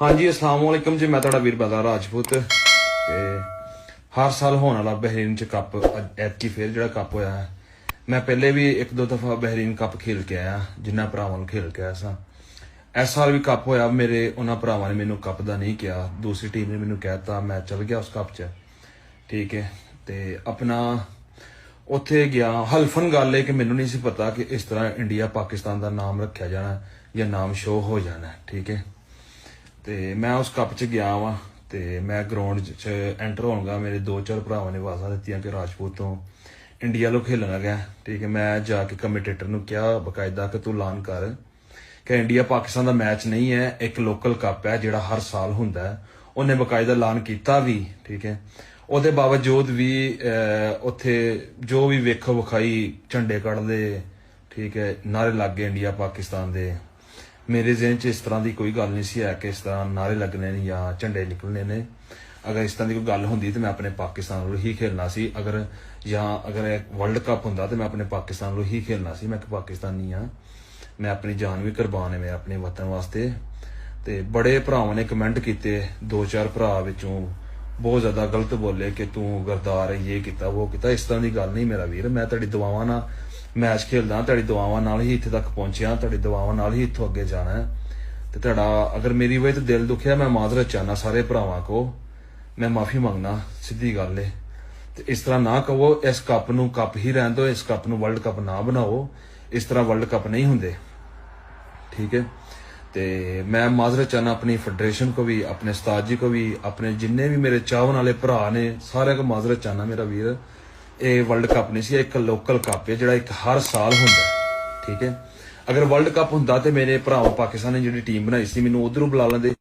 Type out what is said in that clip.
ਹਾਂਜੀ, ਅਸਲਾਮ ਵਾਲੇਕਮ ਜੀ, ਮੈਂ ਤੁਹਾਡਾ ਵੀਰ ਬਦਾ ਰਾਜਪੂਤ ਤੇ ਹਰ ਸਾਲ ਹੋਣ ਵਾਲਾ ਬਹਿਰੀਨ ਚ ਕੱਪ ਅੱਜ ਐਤਕੀ ਫੇਰ ਜਿਹੜਾ ਕੱਪ ਹੋਇਆ ਹੈ। ਮੈਂ ਪਹਿਲੇ ਵੀ ਇੱਕ ਦੋ ਦਫਾ ਬਹਿਰੀਨ ਕੱਪ ਖੇਲ ਕੇ ਆਇਆ, ਜਿੰਨਾ ਭਰਾਵਾਂ ਨੂੰ ਖੇਲ ਕੇ ਆਇਆ ਸਾਂ। ਇਸ ਸਾਲ ਵੀ ਕੱਪ ਹੋਇਆ, ਮੇਰੇ ਉਹਨਾਂ ਭਰਾਵਾਂ ਨੇ ਮੈਨੂੰ ਕੱਪ ਦਾ ਨਹੀਂ ਕਿਹਾ, ਦੂਸਰੀ ਟੀਮ ਨੇ ਮੈਨੂੰ ਕਹਿਤਾ ਮੈਂ ਚਲ ਗਿਆ ਉਸ ਕੱਪ 'ਚ। ਠੀਕ ਹੈ, ਤੇ ਆਪਣਾ ਉੱਥੇ ਗਿਆ। ਹਲਫਨ ਗੱਲ ਹੈ ਕਿ ਮੈਨੂੰ ਨਹੀਂ ਸੀ ਪਤਾ ਕਿ ਇਸ ਤਰ੍ਹਾਂ ਇੰਡੀਆ ਪਾਕਿਸਤਾਨ ਦਾ ਨਾਮ ਰੱਖਿਆ ਜਾਣਾ ਜਾਂ ਨਾਮ ਸ਼ੋ ਹੋ ਜਾਣਾ, ਠੀਕ ਹੈ। ਤੇ ਮੈਂ ਉਸ ਕੱਪ 'ਚ ਗਿਆ ਵਾਂ ਤੇ ਮੈਂ ਗਰਾਊਂਡ 'ਚ ਐਂਟਰ ਹੋਣਗਾ ਮੇਰੇ ਦੋ ਚਾਰ ਭਰਾਵਾਂ ਨੇ ਆਵਾਜ਼ਾਂ ਦਿੱਤੀਆਂ ਕਿ ਰਾਜਪੂਤ ਤੋਂ ਇੰਡੀਆ ਲੋ ਖੇਲਣ ਲੱਗਾ ਠੀਕ ਹੈ, ਮੈਂ ਜਾ ਕੇ ਕਮੈਂਟੇਟਰ ਨੂੰ ਕਿਹਾ, ਬਕਾਇਦਾ ਕਿ ਤੂੰ ਐਲਾਨ ਕਰ ਕਿ ਇੰਡੀਆ ਪਾਕਿਸਤਾਨ ਦਾ ਮੈਚ ਨਹੀਂ ਹੈ, ਇੱਕ ਲੋਕਲ ਕੱਪ ਹੈ ਜਿਹੜਾ ਹਰ ਸਾਲ ਹੁੰਦਾ ਹੈ। ਉਹਨੇ ਬਕਾਇਦਾ ਐਲਾਨ ਕੀਤਾ ਵੀ, ਠੀਕ ਹੈ। ਉਹਦੇ ਬਾਵਜੂਦ ਵੀ ਉੱਥੇ ਜੋ ਵੀ ਵੇਖੋ ਵਿਖਾਈ ਝੰਡੇ ਕੱਢਦੇ, ਠੀਕ ਹੈ ਨਾਰੇ ਲੱਗ ਇੰਡੀਆ ਪਾਕਿਸਤਾਨ ਦੇ। ਮੇਰੇ ਜ਼ਿਹਨ 'ਚ ਇਸ ਤਰ੍ਹਾਂ ਦੀ ਕੋਈ ਗੱਲ ਨਹੀਂ ਸੀ ਹੈ ਕਿ ਇਸ ਤਰ੍ਹਾਂ ਨਾਰੇ ਲੱਗਣੇ ਨੇ ਜਾਂ ਝੰਡੇ ਨਿਕਲਣੇ ਨੇ। ਅਗਰ ਇਸ ਤਰ੍ਹਾਂ ਦੀ ਕੋਈ ਗੱਲ ਹੁੰਦੀ ਤਾਂ ਮੈਂ ਆਪਣੇ ਪਾਕਿਸਤਾਨ ਨੂੰ ਹੀ ਖੇਲਣਾ ਸੀ। ਅਗਰ ਜਾਂ ਅਗਰ ਵਰਲਡ ਕੱਪ ਹੁੰਦਾ ਤਾਂ ਮੈਂ ਆਪਣੇ ਪਾਕਿਸਤਾਨ ਨੂੰ ਹੀ ਖੇਲਣਾ ਸੀ। ਮੈਂ ਇੱਕ ਪਾਕਿਸਤਾਨੀ ਆ ਮੈਂ ਆਪਣੀ ਜਾਨ ਵੀ ਕੁਰਬਾਨ ਹੈ ਮੈਂ ਆਪਣੇ ਵਤਨ ਵਾਸਤੇ। ਤੇ ਬੜੇ ਭਰਾਵਾਂ ਨੇ ਕਮੈਂਟ ਕੀਤੇ। ਦੋ ਚਾਰ ਭਰਾ ਵਿੱਚੋਂ ਬਹੁਤ ਜ਼ਿਆਦਾ ਗਲਤ ਬੋਲੇ ਕਿ ਤੂੰ ਗਰਦਾਰ ਹੈ, ਇਹ ਕੀਤਾ, ਉਹ ਕੀਤਾ। ਇਸ ਤਰ੍ਹਾਂ ਦੀ ਗੱਲ ਨਹੀਂ ਮੇਰਾ ਵੀਰ। ਮੈਂ ਤੁਹਾਡੀ ਦੁਆਵਾਂ ਨਾਲ ਮੈਚ ਖੇਲਦਾ ਤੁਹਾਡੀ ਦੁਆਵਾਂ ਨਾਲ ਹੀ ਇੱਥੇ ਤੱਕ ਪਹੁੰਚਿਆ ਤੁਹਾਡੀ ਦੁਆਵਾਂ ਨਾਲ ਹੀ ਇੱਥੋਂ ਅੱਗੇ ਜਾਣਾ ਹੈ। ਤੇ ਤੁਹਾਡਾ ਅਗਰ ਮੇਰੀ ਵਜ੍ਹਾ ਤੋਂ ਦਿਲ ਦੁਖਿਆ, ਮੈਂ ਮਾਜ਼ਰਤ ਚਾਹਨਾ ਸਾਰੇ ਭਰਾਵਾਂ ਕੋ ਮੈਂ ਮਾਫੀ ਮੰਗਣਾ ਸਿੱਧੀ ਗੱਲ ਏ। ਤੇ ਇਸ ਤਰ੍ਹਾਂ ਨਾ ਕਹੋ, ਇਸ ਕੱਪ ਨੂੰ ਕੱਪ ਹੀ ਰਹਿਣ ਦਿਓ, ਇਸ ਕੱਪ ਨੂੰ ਵਰਲਡ ਕੱਪ ਨਾ ਬਣਾਓ। ਇਸ ਤਰ੍ਹਾਂ ਵਰਲਡ ਕੱਪ ਨਹੀਂ ਹੁੰਦੇ। ਠੀਕ ਹੈ ਤੇ ਮੈਂ ਮਾਜ਼ਰਤ ਚਾਹਨਾ ਆਪਣੀ ਫੈਡਰੇਸ਼ਨ ਕੋ ਵੀ, ਆਪਣੇ ਉਸਤਾਦ ਜੀ ਕੋ ਵੀ, ਆਪਣੇ ਜਿੰਨੇ ਵੀ ਮੇਰੇ ਚਾਹਣ ਵਾਲੇ ਭਰਾ ਨੇ, ਸਾਰਿਆਂ ਕੋ ਮਾਜ਼ਰਤ ਚਾਹਨਾ ਮੇਰਾ ਵੀਰ। ਇਹ ਵਰਲਡ ਕੱਪ ਨਹੀਂ ਸੀ, ਇਹ ਇੱਕ ਲੋਕਲ ਕੱਪ ਹੈ, ਜਿਹੜਾ ਇੱਕ ਹਰ ਸਾਲ ਹੁੰਦਾ ਠੀਕ ਹੈ? ਅਗਰ ਵਰਲਡ ਕੱਪ ਹੁੰਦਾ ਤੇ ਮੇਰੇ ਭਰਾਵਾਂ ਪਾਕਿਸਤਾਨ ਨੇ ਜਿਹੜੀ ਟੀਮ ਬਣਾਈ ਸੀ, ਮੈਨੂੰ ਉਧਰੋਂ ਬੁਲਾ ਲੈਂਦੇ।